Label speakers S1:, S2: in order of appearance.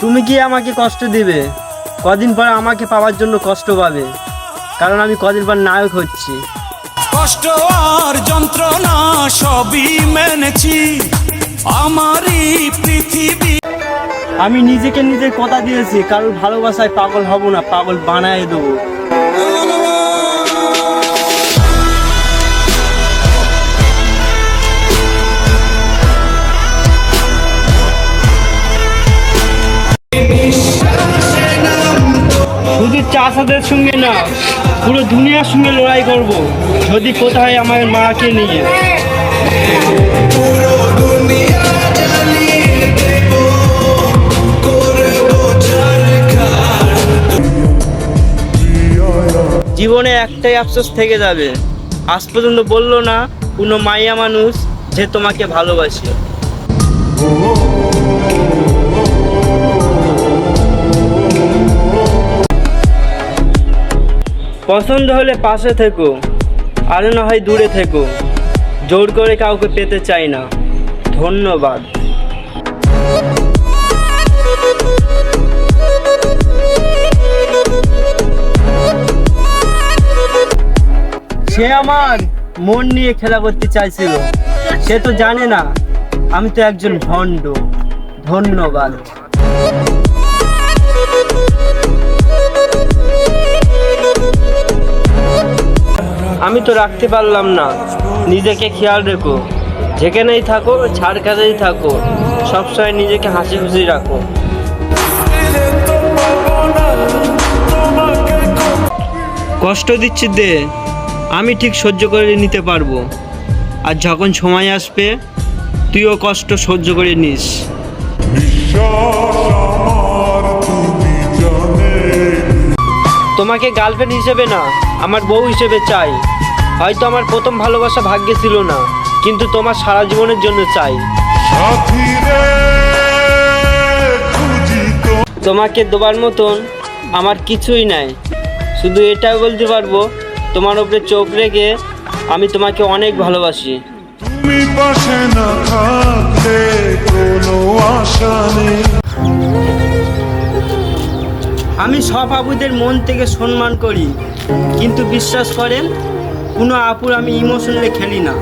S1: তুমি কি আমাকে কষ্ট দিবে। কদিন পর আমাকে পাওয়ার জন্য কষ্ট পাবে। কারণ আমি কদিন পর নায়ক হচ্ছি।
S2: কষ্ট আর যন্ত্রণা সবই মেনেছি। আমারই পৃথিবী।
S1: আমি নিজেকে নিজে কথা দিয়েছি কারোর ভালোবাসায় পাগল হব না পাগল বানায় দেবো। শুধু চাষাদের সঙ্গে না, পুরো দুনিয়ার সঙ্গে লড়াই করব। যদি কোথায় আমার মাকে নিয়ে। জীবনে একটাই আফসোস থেকে যাবে। আজ পর্যন্ত বলল না, কোনো মাইয়া মানুষ যে তোমাকে ভালোবাসে। পছন্দ হলে পাশে থেকো, আর না হয় দূরে থেকো। জোর করে কাউকে পেতে চাই না। ধন্যবাদ। সে আমার মন নিয়ে খেলা করতে চাইছিল। সে তো জানে না, আমি তো একজন ভণ্ড। ধন্যবাদ। আমি তো রাখতে পারলাম না। নিজেকে খেয়াল রেখো। যেখানেই থাকো, ছাড় কাজেই থাকো। সবসময় নিজেকে হাসি খুশি রাখো। কষ্ট দিচ্ছি দে। আমি ঠিক সহ্য করে নিতে পারব। আর যখন সময় আসবে, তুইও কষ্ট সহ্য করে নিস। তোমাকে গার্লফ্রেন্ড হিসেবে না, আমার বউ হিসেবে চাই। হয়তো আমার প্রথম ভালোবাসা ভাগ্যে ছিল না কিন্তু তোমার সারা জীবনের জন্য চাই। তোমাকে দেবার মতন আমার কিছুই নাই। শুধু এটাই বলতে পারব তোমার উপরে চোখ রেখে আমি তোমাকে অনেক ভালোবাসি।
S3: তুমি পাশে না থাকলে কোনো আশা নেই।
S1: আমি সব আপুদের মন থেকে সম্মান করি কিন্তু বিশ্বাস করেন কোনো আপুর আমি ইমোশনালি খেলি না।